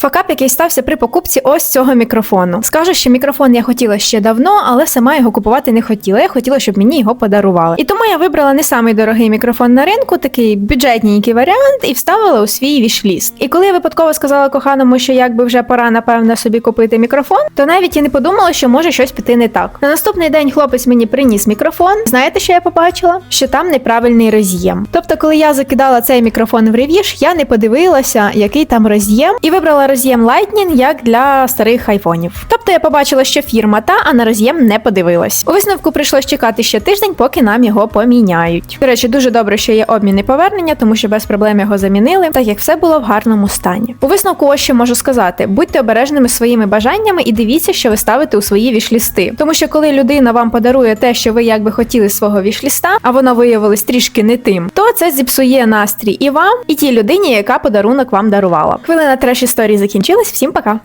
Факап, який стався при покупці ось цього мікрофону. Скажу, що мікрофон я хотіла ще давно, але сама його купувати не хотіла. Я хотіла, щоб мені його подарували. І тому я вибрала не самий дорогий мікрофон на ринку, такий бюджетненький варіант, і вставила у свій вішліст. І коли я випадково сказала коханому, що якби вже пора, напевно, собі купити мікрофон, то навіть і не подумала, що може щось піти не так. На наступний день хлопець мені приніс мікрофон. Знаєте, що я побачила? Що там неправильний роз'єм. Тобто, коли я закидала цей мікрофон в ревіш, я не подивилася, який там роз'єм, і вибрала роз'єм Lightning як для старих айфонів. Тобто я побачила, що фірма та, а на роз'єм не подивилась. У висновку прийшлось чекати ще тиждень, поки нам його поміняють. До речі, дуже добре, що є обмін і повернення, тому що без проблем його замінили, так як все було в гарному стані. У висновку ось що можу сказати: будьте обережними своїми бажаннями і дивіться, що ви ставите у свої вішлісти. Тому що коли людина вам подарує те, що ви якби хотіли свого вішліста, а воно виявилось трішки не тим, це зіпсує настрій і вам, і тій людині, яка подарунок вам дарувала. Хвилина треш історії закінчилась. Всім пока!